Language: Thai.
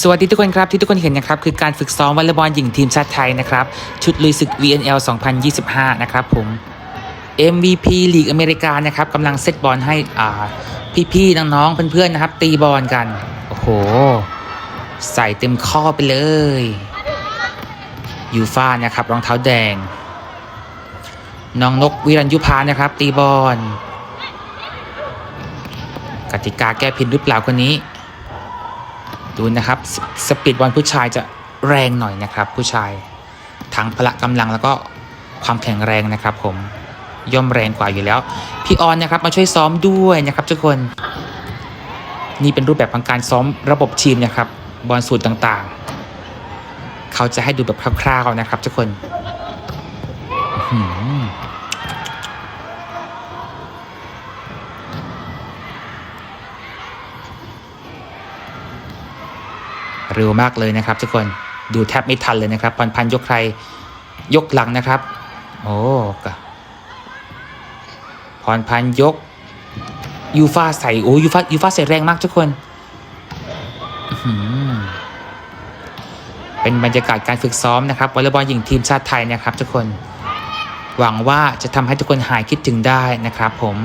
สวัสดีทุกคนครับที่ทุกคนเห็นนะครับคือการฝึกซ้อมวอลเลย์บอลหญิงทีมชาติไทยนะครับชุดลุยศึก VNL 2025 นะครับผม MVP ลีกอเมริกานะครับกำลังเซตบอลให้อ่าพี่ๆน้องๆเพื่อนๆนะครับ ตีบอลกัน โอ้โห ใส่เต็มข้อไปเลยยูฟ่านะครับรองเท้าแดง น้องนกวิรัญยุพานะครับ ตีบอลกติกาแก้ผิดหรือเปล่าคนนี้ ดูนะครับสปีดบอลผู้ชายจะแรงหน่อยนะครับ ผู้ชายทั้งพละกำลังแล้วก็ความแข็งแรงนะครับ ผมย่อมแรงกว่าอยู่แล้ว พี่ออนนะครับมาช่วยซ้อมด้วยนะครับ ทุกคน นี่เป็นรูปแบบของการซ้อมระบบทีมนะครับ บอลสูตรต่างๆ เขาจะให้ดูแบบคร่าวๆนะครับ ทุกคนอื้อหือ เร็วมากเลยนะครับ ทุกคนดูแทบไม่ทันเลยนะครับ พันพันยกใครยกหลังนะครับ โอ้กพรพันยกยูฟาใส่โอ้ยูฟายูฟาใส่แรงมากทุกคน เป็นบรรยากาศการฝึกซ้อมนะครับวอลเลย์บอลหญิงทีมชาติไทยนะครับ ทุกคน หวังว่าจะทำให้ทุกคนหายคิดถึงได้นะครับผม